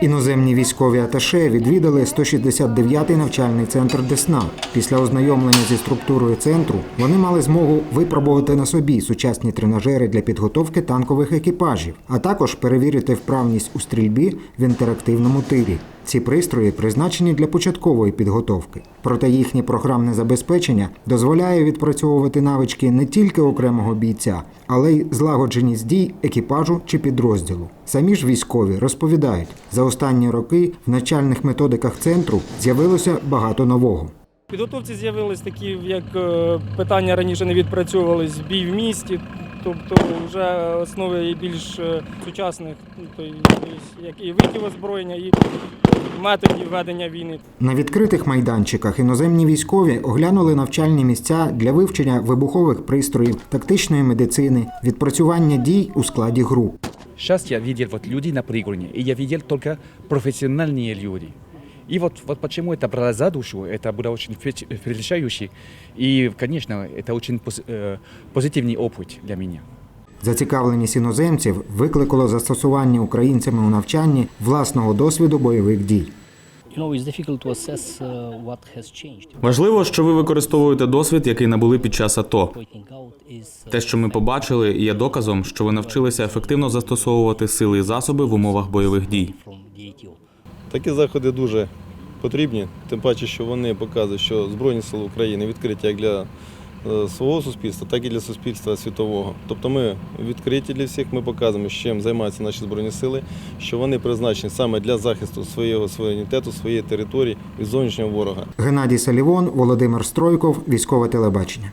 Іноземні військові аташе відвідали 169-й навчальний центр Десна. Після ознайомлення зі структурою центру вони мали змогу випробувати на собі сучасні тренажери для підготовки танкових екіпажів, а також перевірити вправність у стрільбі в інтерактивному тирі. Ці пристрої призначені для початкової підготовки, проте їхнє програмне забезпечення дозволяє відпрацьовувати навички не тільки окремого бійця, але й злагодженість дій екіпажу чи підрозділу. Самі ж військові розповідають, за останні роки в навчальних методиках центру з'явилося багато нового. Підготовці з'явились такі, як е, питання раніше не відпрацьовувались, бій в місті, тобто вже основи і більш е, сучасних, ну, то як і видів озброєння, і методів ведення війни. На відкритих майданчиках іноземні військові оглянули навчальні місця для вивчення вибухових пристроїв, тактичної медицини, відпрацювання дій у складі груп. Сейчас я видел вот люди на пригорне, и я видел только профессиональные люди. И вот, вот почему это брало за душу, это было очень впечат- впечатляюще. И, конечно, это очень пози- э, позитивный опыт для меня. Зацікавленість іноземців викликало застосування українцями у навчанні власного досвіду бойових дій. You know, it's difficult to assess uh, what has changed. Важливо, що ви використовуєте досвід, який набули під час АТО. Pointing out is uh, Те, що ми побачили, є доказом, що ви навчилися ефективно застосовувати сили і засоби в умовах бойових дій. Такі заходи дуже потрібні, тим паче, що вони показують, що Збройні Сили України відкриті як для е, свого суспільства, так і для суспільства світового. Тобто ми відкриті для всіх, ми показуємо, чим займаються наші збройні сили, що вони призначені саме для захисту свого суверенітету, своєї території від зовнішнього ворога. Геннадій Салівон, Володимир Стройков, військове телебачення.